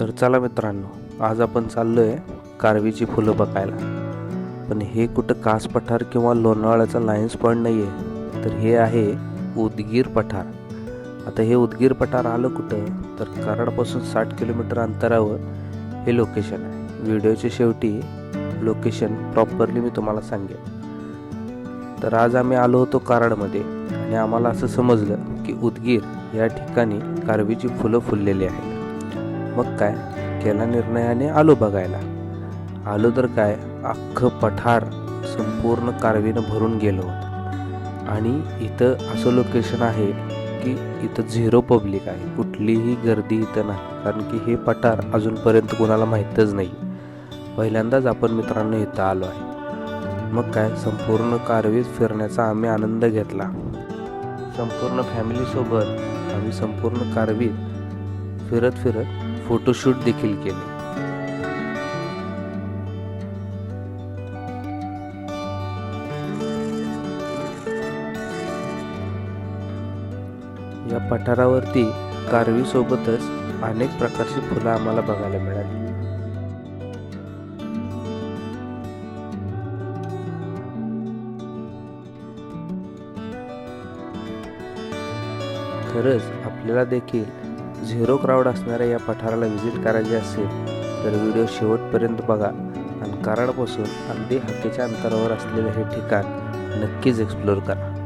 तर चला मित्रांनो आज आपण चाललो आहे कारवीची फुलं बघायला. पण हे कुठं कास पठार किंवा लोणावळ्याचा लायन्स पॉईंट नाही आहे तर हे आहे उदगीर पठार. आता हे उदगीर पठार आलं कुठं तर कराडपासून साठ किलोमीटर अंतरावर हे लोकेशन आहे. व्हिडिओच्या शेवटी लोकेशन प्रॉपरली मी तुम्हाला सांगेन. तर आज आम्ही आलो होतो कराडमध्ये आणि आम्हाला असं समजलं की उदगीर या ठिकाणी कारवीची फुलं फुललेली आहेत. मग काय? केला निर्णयाने आलो बघायला. आलो तर काय? अख्खं पठार संपूर्ण कारवीनं भरून गेलं होतं. आणि इथं असं लोकेशन आहे की इथं झिरो पब्लिक आहे. कुठलीही गर्दी इथं नाही. कारण की हे पठार अजूनपर्यंत कोणाला माहीतच नाही. पहिल्यांदाच आपण मित्रांनो इथं आलो आहे. मग काय? संपूर्ण कारवीत फिरण्याचा आम्ही आनंद घेतला. संपूर्ण फॅमिलीसोबत आम्ही संपूर्ण कारवीत फिरत फिरत फोटोशूट देखील केले. या पठारावरती कारवीसोबतच अनेक प्रकारची फुलं आम्हाला बघायला मिळाली. खरंच आपल्याला देखील झिरो क्राऊड असणाऱ्या या पठाराला व्हिजिट करायची असेल तर व्हिडिओ शेवटपर्यंत बघा. आणि कराडपासून अगदी हाकेच्या अंतरावर असलेलं हे ठिकाण नक्कीच एक्सप्लोअर करा.